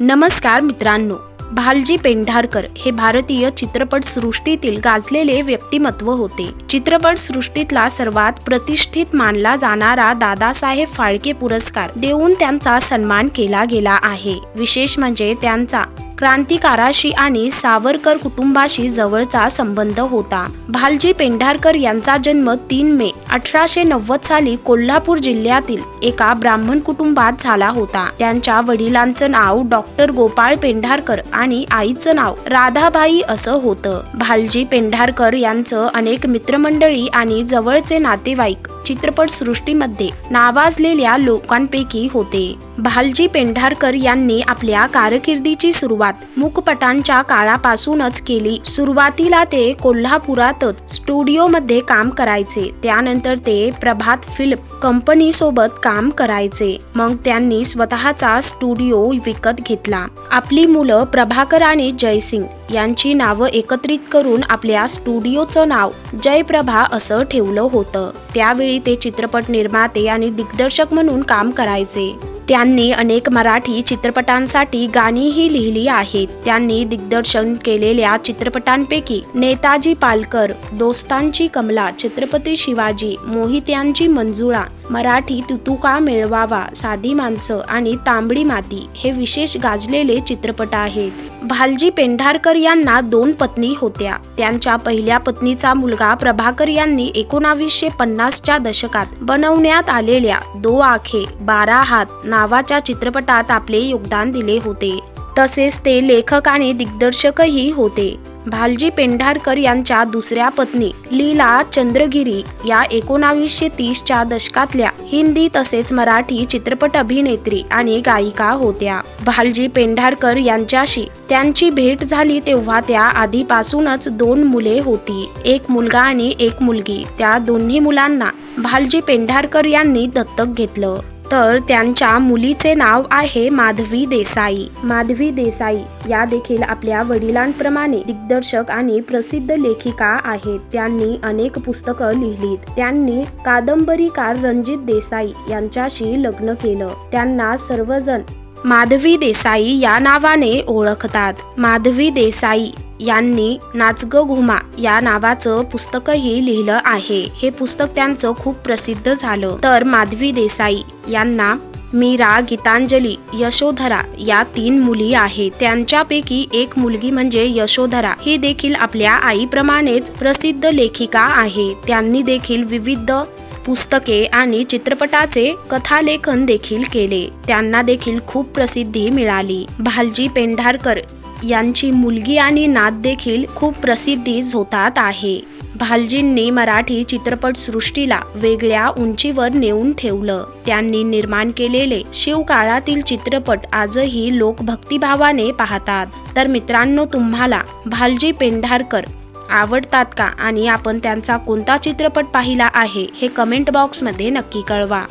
नमस्कार मित्रांनो भालजी पेंढारकर हे भारतीय चित्रपट सृष्टीतील गाजलेले व्यक्तिमत्व होते. चित्रपट सृष्टीतला सर्वात प्रतिष्ठित मानला जाणारा दादासाहेब फाळके पुरस्कार देऊन त्यांचा सन्मान केला गेला आहे. विशेष म्हणजे त्यांचा क्रांतिकाराशी आणि सावरकर कुटुंबाशी जवळचा संबंध होता. भालजी पेंढारकर यांचा जन्म तीन मे अठराशे नव्वद साली कोल्हापूर जिल्ह्यातील एका ब्राह्मण कुटुंबात झाला होता. त्यांच्या वडिलांचं नाव डॉक्टर गोपाळ पेंढारकर आणि आईचं नाव राधाबाई असं होतं. भालजी पेंढारकर यांचं अनेक मित्रमंडळी आणि जवळचे नातेवाईक चित्रपट सृष्टीमध्ये नावाजलेल्या लोकांपैकी होते. भालजी पेंढारकर यांनी आपल्या कारकिर्दीची सुरुवात मुकपटांच्या काळापासूनच केली. सुरुवातीला ते कोल्हापुरातच स्टुडिओमध्ये काम करायचे. त्यानंतर ते प्रभात फिल्म कंपनी सोबत काम करायचे. मग त्यांनी स्वतःचा स्टुडिओ विकत घेतला. आपली मुलं प्रभाकर आणि जयसिंग यांची नावं एकत्रित करून आपल्या स्टुडिओचं नाव जयप्रभा असं ठेवलं होतं. त्यावेळी ते चित्रपट निर्माते आणि दिग्दर्शक म्हणून काम करायचे. त्यांनी अनेक मराठी चित्रपटांसाठी गाणीही लिहिली आहेत. त्यांनी दिग्दर्शन केलेल्या चित्रपटांपैकी नेताजी पालकर दोस्तांची कमला छत्रपती शिवाजी मोहित्यांची मंजुळा मराठी तुतुका मिळवावा साधी माणसं आणि तांबडी माती हे विशेष गाजलेले चित्रपट आहेत. भालजी पेंढारकर यांना दोन पत्नी होत्या. त्यांच्या पहिल्या पत्नीचा मुलगा प्रभाकर यांनी एकोणावीसशे पन्नासच्या दशकात बनवण्यात आलेल्या दो आखे बारा हात नावाच्या चित्रपटात आपले योगदान दिले होते. तसेच ते लेखक आणि दिग्दर्शकही होते. भालजी पेंढारकर यांच्या दुसऱ्या पत्नी लीला चंद्रगिरी या एकोणावीसशे तीसच्या दशकातल्या हिंदी तसेच मराठी चित्रपट अभिनेत्री आणि गायिका होत्या. भालजी पेंढारकर यांच्याशी त्यांची भेट झाली तेव्हा त्या आधीपासूनच दोन मुले होती. एक मुलगा आणि एक मुलगी. त्या दोन्ही मुलांना भालजी पेंढारकर यांनी दत्तक घेतलं. तर त्यांच्या मुलीचे नाव आहे माधवी देसाई. माधवी देसाई या देखील आपल्या वडिलांप्रमाणे दिग्दर्शक आणि प्रसिद्ध लेखिका आहेत. त्यांनी अनेक पुस्तकं लिहिलीत. त्यांनी कादंबरीकार रणजित देसाई यांच्याशी लग्न केलं. त्यांना सर्वजण माधवी देसाई या नावाने ओळखतात. माधवी देसाई यांनी नाचग घुमा या नावाचं पुस्तकही लिहिलं आहे. हे पुस्तक त्यांचं खूप प्रसिद्ध झालं. तर माधवी देसाई यांना मीरा गीतांजली यशोधरा या तीन मुली आहेत. त्यांच्यापैकी एक मुलगी म्हणजे यशोधरा. ही देखील आपल्या आईप्रमाणेच प्रसिद्ध लेखिका आहे. त्यांनी देखील विविध पुस्तके आणि चित्रपटाचे कथालेखन देखील केले. त्यांना देखील खूप प्रसिद्धी मिळाली. भालजी पेंढारकर यांची मुलगी आणि नात देखील खूप प्रसिद्धी झोतात आहे. भालजींनी मराठी चित्रपट सृष्टीला वेगळ्या उंचीवर नेऊन ठेवलं. त्यांनी निर्माण केलेले शिवकाळातील चित्रपट आजही लोक भक्तिभावाने पाहतात. तर मित्रांनो तुम्हाला भालजी पेंढारकर आवडतात का आणि आपण त्यांचा कोणता चित्रपट पाहिला आहे हे कमेंट बॉक्समध्ये नक्की कळवा.